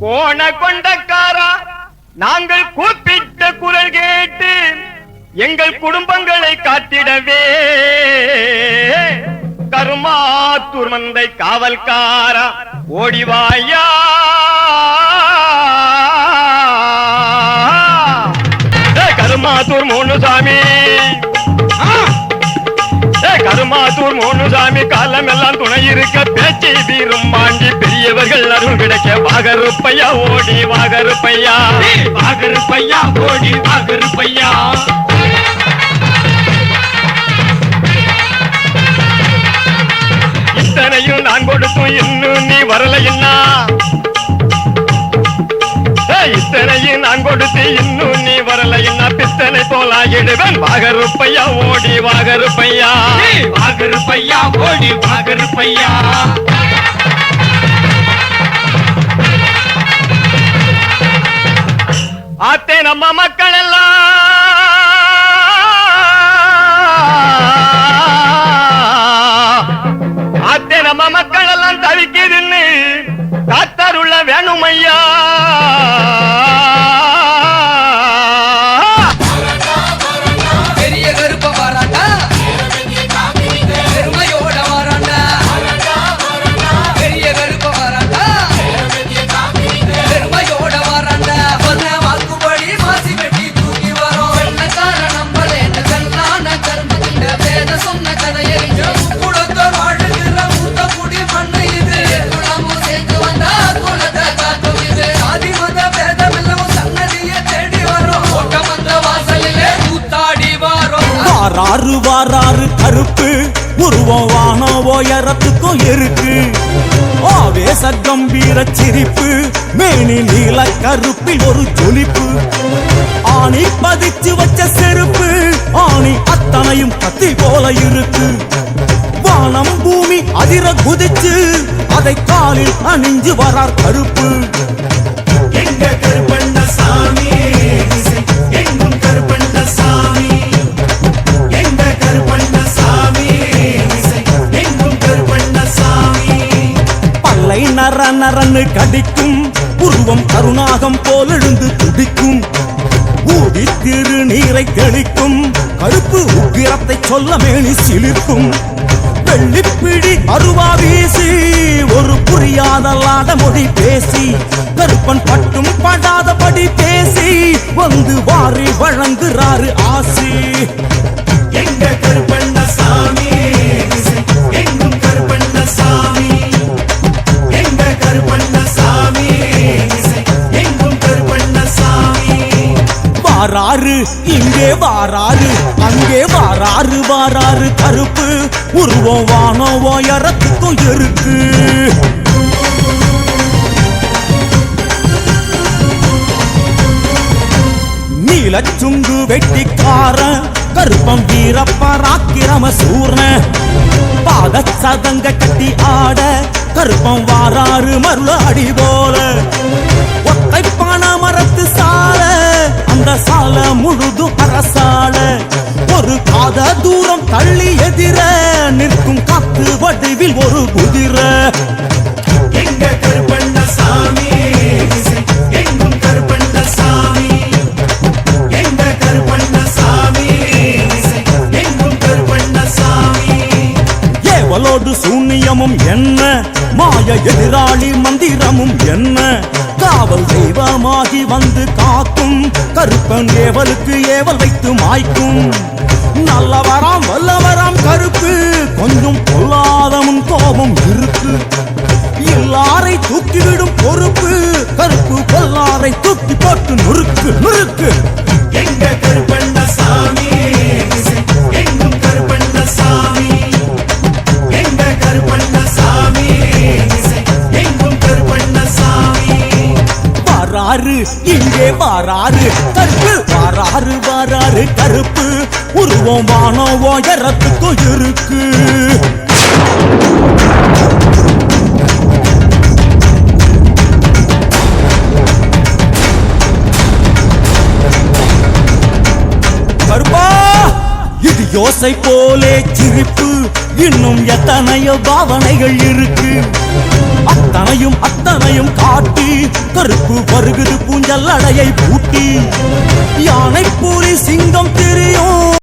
கோண கொண்டக்காரா நாங்கள் கூப்பிட்ட குரல் கேட்டு எங்கள் குடும்பங்களை காத்திடவே. கருமாத்தூர் மந்தை காவல்காரா ஓடிவாயா கருமாத்தூர் மோனுசாமி. கருமாத்தூர் மோனுசாமி காலம் எல்லாம் துணை இருக்க பேச்சை வீரும் மாண்டி பெரிய அருள் கிடைக்க வாகருப்பையா ஓடி வாகருப்பையா. வாகருப்பையா ஓடி வாகருப்பையா. இத்தனையும் நான் கொடுத்தும் இன்னும் நீ வரலைன்னா இத்தனையும் நான் கொடுத்து இன்னும் நீ வரலைன்னா பித்தனை போலாகிடுவேன் வாகருப்பையா ஓடி வாகருப்பையா. வாகருப்பையா ஓடி வாகருப்பையா. வாராறு வாராறு கருப்பு உருவம் வானோ உயரத்துக்கும் இருக்கு. ஆவேச கம்பீர சிரிப்பு மேனி நீல கருப்பில் ஒரு ஜொலிப்பு. ஆணி பதிச்சு வச்ச செருப்பு ஆணி அத்தனையும் கத்தி போல இருக்கு. வானம் பூமி அதிர குதிச்சு அதை காலில் அணிஞ்சு வரார் கருப்பு. நர நரன்னு கடிக்கும். உருவம் கருணாகம் போல் எழுந்து துடிக்கும். ஊதி திருநீரை தெளிக்கும் கருப்பு உக்கிரத்தை சொல்ல மேனி சிலிர்க்கும். வெள்ளிப்பிடி அருவா வீசி ஒரு புரியாதல்லாத மொழி பேசி. கருப்பன் பட்டும் படாதபடி பேசி வந்து வாரி வழங்குறாரு ஆசி. எங்க கருப்பன்? வாராரு இங்கே வாராரு அங்கே வாராரு வாராரு கருப்பு. உருவம் வானம் உயரத்துக்கும் இருக்கு. நீலச்சுங்கு வெட்டிக்காரன் கருப்பம் வீரப்பராக்கிரம சூர்ண பாத சதங்க கட்டி ஆட கருப்பம் வாராறு மருள அடி போல எங்கும் கருப்பண்ண சாமி ஏவலோடு சூன்யமும் என்ன? மாய எதிராளி மந்திரமும் என்ன? காவல் தெய்வமாகி வந்து காக்கும். கருப்பன் ஏவலுக்கு ஏவல் வைத்து மாய்க்கும். நல்லவராம் வல்லவராம் கருப்பு. கொஞ்சம் கோபம் இருக்கு எல்லாரை தூக்கிவிடும் பொறுப்பு. கருப்பு பொல்லாரை தூக்கி போட்டு நுறுக்கு நுறுக்கு. எங்க கருப்பண்ண சாமி? எங்கும் கருப்பண்ண சாமி? எங்க கருப்பண்ண சாமி? எங்கும் கருப்பண்ண சாமி? வாராரு இங்கே வாராரு. கருப்பு வாராரு வாராரு கருப்பு. உருவம் வானம் உயரத்துக்கும் இருக்கு. யோசை போலே சிரிப்பு. இன்னும் எத்தனையோ பாவனைகள் இருக்கு. அத்தனையும் அத்தனையும் காட்டி கருப்பு வருகுது பூஞ்சல் அடையை பூட்டி. யானை போலி சிங்கம் தெரியும்.